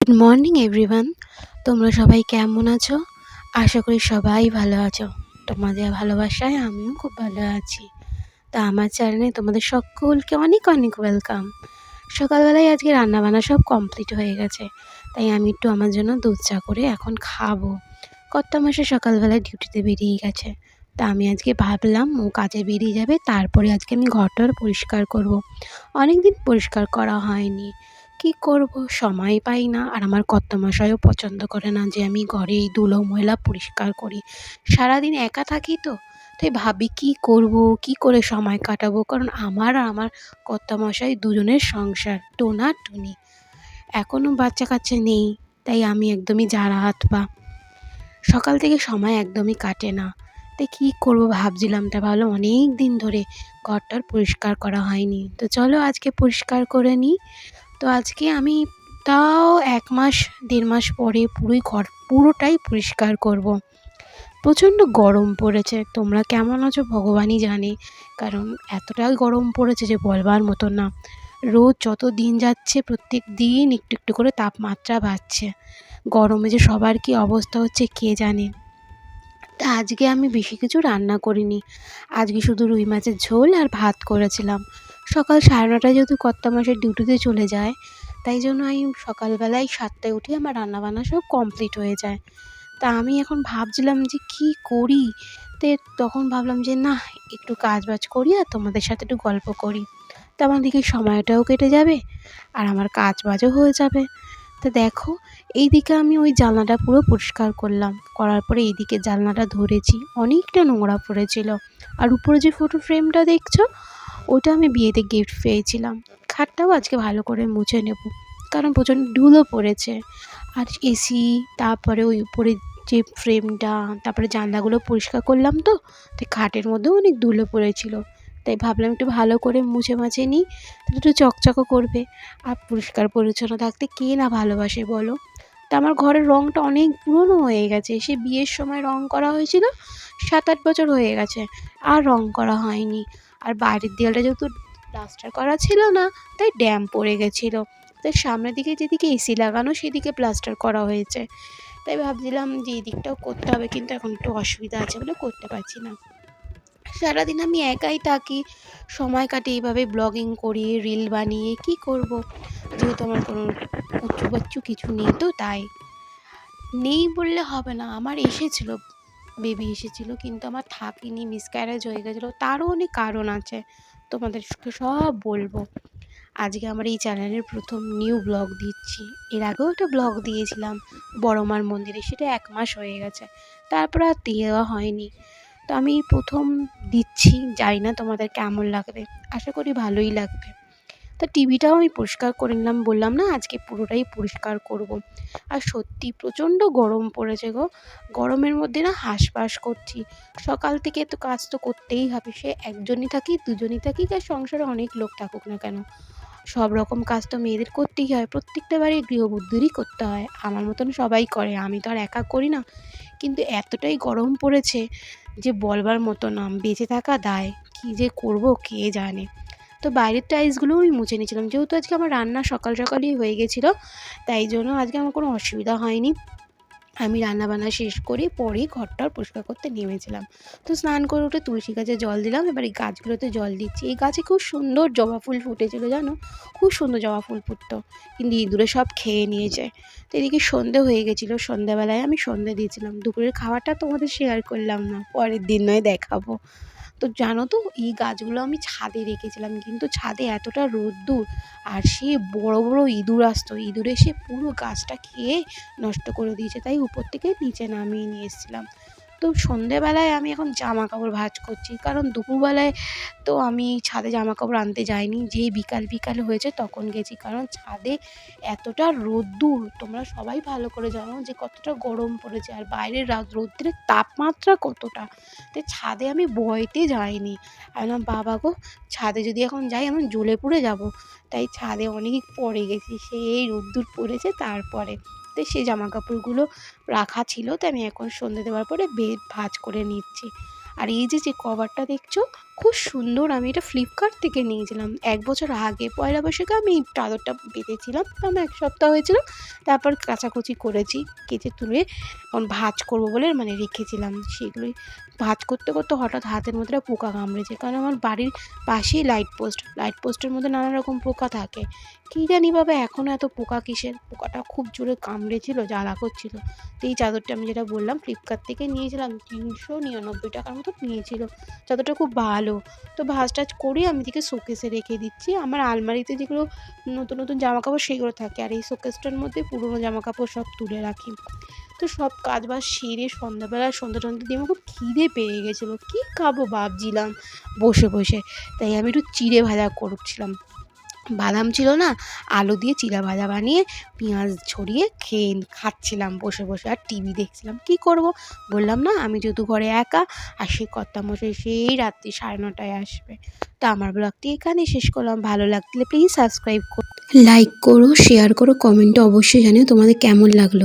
Good morning everyone তোমরা সবাই কেমন আছো? আশা করি সবাই ভালো আছো। তোমাদের ভালোবাসায় আমিও খুব ভালো আছি। তা আমার চ্যানেলে তোমাদের সকলকে অনেক অনেক ওয়েলকাম সকালবেলায় আজকে রান্নাবান্না সব কমপ্লিট হয়ে গেছে। তাই আমি একটু আমার জন্য দুধ চা করে এখন খাব। কত মাসে সকালবেলায় ডিউটিতে বেরিয়ে গেছে। তা আমি আজকে ভাবলাম ও কাজে বেরিয়ে যাবে, তারপরে আজকে আমি ঘরটর পরিষ্কার করব। অনেক দিন পরিষ্কার করা হয়নি। কি করব? সময় পাই না। আর আমার কর্তামশাইও পছন্দ করে না যে আমি ঘরে এই ধুলো ময়লা পরিষ্কার করি। সারাদিন একা থাকি তো। তাই ভাবি কি করব, কি করে সময় কাটাবো? কারণ আমার আর আমার কর্তামশাই দুজনের সংসার টোনা টুনি এখনও বাচ্চা কাচ্চা নেই, তাই আমি একদমই জারা হাত পা। সকাল থেকে সময় একদমই কাটে না। তাই কী করব ভাবছিলাম তা ভালো অনেক দিন ধরে ঘরটার পরিষ্কার করা হয়নি। তো চলো আজকে পরিষ্কার করে নিই তো আজকে আমি তাও এক মাস, দেড় মাস পরে পুরোই ঘর, পুরোটাই পরিষ্কার করব। প্রচণ্ড গরম পড়েছে। তোমরা কেমন আছো ভগবানই জানে। কারণ এতটাই গরম পড়েছে যে বলবার মতো না। রোজ যত দিন যাচ্ছে প্রত্যেক দিন একটু একটু করে তাপমাত্রা বাড়ছে। গরমে যে সবার কি অবস্থা হচ্ছে কে জানে? তা আজকে আমি বেশি কিছু রান্না করিনি। আজকে শুধু রুই মাছের ঝোল আর ভাত করেছিলাম। সকাল সাড়ে নটায় যেহেতু কর্তা মাসের ডিউটিতে চলে যায়, তাই জন্য আমি সকালবেলায় সাতটায় উঠে আমার রান্নাবান্না সব কমপ্লিট হয়ে যায়। তা আমি এখন ভাবছিলাম যে কি করি? তে তখন ভাবলাম যে না, একটু কাজ বাজ করি আর তোমাদের সাথে একটু গল্প করি। তো আমার দিকে সময়টাও কেটে যাবে আর আমার কাজ বাজও হয়ে যাবে। তো দেখো এই দিকে আমি ওই জানলাটা পুরো পরিষ্কার করলাম। করার পরে এইদিকে জানলাটা ধরেছি, অনেকটা নোংরা পড়েছিল। আর উপরে যে ফটো ফ্রেমটা দেখছ, ওটা আমি বিয়েতে গিফট পেয়েছিলাম। খাটটাও আজকে ভালো করে মুছে নেব। কারণ প্রচণ্ড ধুলো পড়েছে। আর এসি তারপরে ওই উপরে যে ফ্রেমটা তারপরে জানলাগুলো পরিষ্কার করলাম তো তাই খাটের মধ্যেও অনেক ধুলো পড়েছিল। তাই ভাবলাম একটু ভালো করে মুছে মাছে নিই তাহলে একটু চকচকও করবে। আর পরিষ্কার পরিচ্ছন্ন থাকতে কে না ভালোবাসে বলো? তা আমার ঘরের রঙটা অনেক পুরনো হয়ে গেছে। সে বিয়ের সময় রং করা হয়েছিল সাত আট বছর হয়ে গেছে, আর রং করা হয়নি। আর বাইরের দেওয়ালটা যেহেতু প্লাস্টার করা ছিল না, তাই ড্যাম পড়ে গেছিল। তাই সামনের দিকে যেদিকে এসি লাগানো, সেদিকে প্লাস্টার করা হয়েছে। তাই ভাবছিলাম যে এই দিকটাও করতে হবে, কিন্তু এখন একটু অসুবিধা আছে বলে করতে পারছি না। সারাদিন আমি একাই থাকি, সময় কাটে এইভাবে ব্লগিং করি রিল বানিয়ে, কি করব? যেহেতু আমার কোনো উচ্চু বাচ্চু কিছু নেই তো তাই। নেই বললে হবে না, আমার এসেছিল বেবি এসেছিল, কিন্তু আমার থাকিনি মিসক্যারেজ হয়ে গেছিল, তারও অনেক কারণ আছে, তোমাদেরকে সব বলব। আজকে আমার এই চ্যানেলের প্রথম নিউ ব্লগ দিচ্ছি। এর আগেও একটা ব্লগ দিয়েছিলাম, বড় মার মন্দিরে, সেটা এক মাস হয়ে গেছে। তারপর আর দেওয়া হয়নি। তো আমি প্রথম দিচ্ছি, জানি না তোমাদের কেমন লাগবে। আশা করি ভালোই লাগবে। তা টিভিটাও আমি পরিষ্কার করে নিলাম, বললাম না আজকে পুরোটাই পরিষ্কার করব। আর সত্যি প্রচণ্ড গরম পড়েছে গো। গরমের মধ্যে না হাঁসফাঁস করছি। সকাল থেকে তো কাজ তো করতেই হবে, সে একজনই থাকি, দুজনই থাকি আর সংসারে অনেক লোক থাকুক না কেন। সব রকম কাজ তো মেয়েদের করতেই হয়। প্রত্যেকটা বাড়ি গৃহবধূরই করতে হয়। আমার মতন সবাই করে, আমি তো আর একা করি না। কিন্তু এতটাই গরম পড়েছে যে বলবার মতো না বেঁচে থাকা দায়। কী যে করব, কে জানে? তো বাইরের টাইলসগুলোও আমি মুছে নিয়েছিলাম। যেহেতু আজকে আমার রান্না সকাল সকালই হয়ে গেছিল, তাই জন্য আজকে আমার কোনো অসুবিধা হয়নি। আমি রান্নাবান্না শেষ করে পরে ঘরটা পরিষ্কার করতে নেমেছিলাম। তো স্নান করে উঠে তুলসী গাছে জল দিলাম, এবার এই গাছগুলোতে জল দিচ্ছি। এই গাছে খুব সুন্দর জবা ফুল ফুটেছিল, জানো? খুব সুন্দর জবা ফুল ফুটতো। কিন্তু ইঁদুরে সব খেয়ে নিয়ে যায় তো এদিকে সন্ধে হয়ে গেছিল সন্ধ্যেবেলায় আমি সন্ধে দিয়েছিলাম। দুপুরের খাবারটা তোমাদের শেয়ার করলাম না, পরের দিন নয়, দেখাবো। তো জানো তো, এই গাছগুলো আমি ছাদে রেখেছিলাম, কিন্তু ছাদে এতটা রোদ্দুর আর সে বড় বড় ইঁদুর আসতো। ইঁদুর এসে পুরো গাছটা খেয়ে নষ্ট করে দিয়েছে, তাই উপর থেকে নিচে নামিয়ে নিয়ে এসেছিলাম। তো সন্ধেবেলায় আমি এখন জামা কাপড় ভাঁজ করছি। কারণ দুপুরবেলায় তো আমি ছাদে জামা কাপড় আনতে যাইনি। যেই বিকাল বিকাল হয়েছে তখন গেছি। কারণ ছাদে এতটা রোদ্দুর, তোমরা সবাই ভালো করে জানো যে কতটা গরম পড়েছে আর বাইরের রৌদ্রের তাপমাত্রা কতটা। তো ছাদে আমি বয়তে যাইনি। আমি বাবা গো, ছাদে যদি এখন যাই আমি জ্বলে পুড়ে যাব। তাই ছাদে অনেক পরে গেছি। সেই রোদ্দুর পড়েছে তারপরে। মধ্যে সেই জামা কাপড়গুলো রাখা ছিল, তো আমি এখন সন্ধে দেওয়ার পরে বেড ভাঁজ করে নিচ্ছি। আর এই যে যে কভারটা দেখছ, খুব সুন্দর। আমি এটা ফ্লিপকার্ট থেকে নিয়েছিলাম। এক বছর আগে, পয়লা বৈশাখে আমি এই চাদরটা পেতেছিলাম আমার এক সপ্তাহ হয়েছিল। তারপর কাচাকুচি করেছি, কেচে তুলে ভাঁজ করব বলে মানে রেখেছিলাম সেগুলোই। ভাজ করতে করতে হঠাৎ হাতের মধ্যে পোকা কামড়েছে, কারণ আমার বাড়ির পাশেই লাইট পোস্ট লাইট পোস্টের মধ্যে নানা রকম পোকা থাকে। কী জানি বাবা এখনও এত পোকা কিসের? পোকাটা খুব জোরে কামড়েছিল, জ্বালা করছিল। তো এই চাদরটা আমি যেটা বললাম ফ্লিপকার্ট থেকে নিয়েছিলাম, তিনশো নিরানব্বই টাকার নিয়েছিল চাদরটা খুব ভালো। তো ভাজ টাজ করে আমি দিকে শোকেসে রেখে দিচ্ছি। আমার আলমারিতে যেগুলো নতুন নতুন জামা কাপড় সেগুলো থাকে। আর এই শোকেসটার মধ্যে পুরনো জামা কাপড় সব তুলে রাখি। তো সব কাজ বাজ সেরে সন্ধ্যাবেলা সন্ধ্যা টন্ধা দিয়ে আমার খুব খিদে পেয়ে গেছিল। কী খাব ভাবছিলাম বসে বসে। তাই আমি একটু চিড়ে ভাজা করছিলাম। বাদাম ছিল না, আলু দিয়ে চিরা ভাজা বানিয়ে পেঁয়াজ ছড়িয়ে খেয়ে খাচ্ছিলাম বসে বসে। আর টিভি দেখছিলাম, কি করব? বললাম, না, আমি যেহেতু ঘরে একা, আর সেই কর্তামশাই সেই রাত্রি সাড়ে নটায় আসবে। তো আমার ব্লগটি এখানে শেষ করলাম। ভালো লাগলে প্লিজ সাবস্ক্রাইব করো লাইক করো শেয়ার করো কমেন্টে অবশ্যই জানিও তোমাদের কেমন লাগল।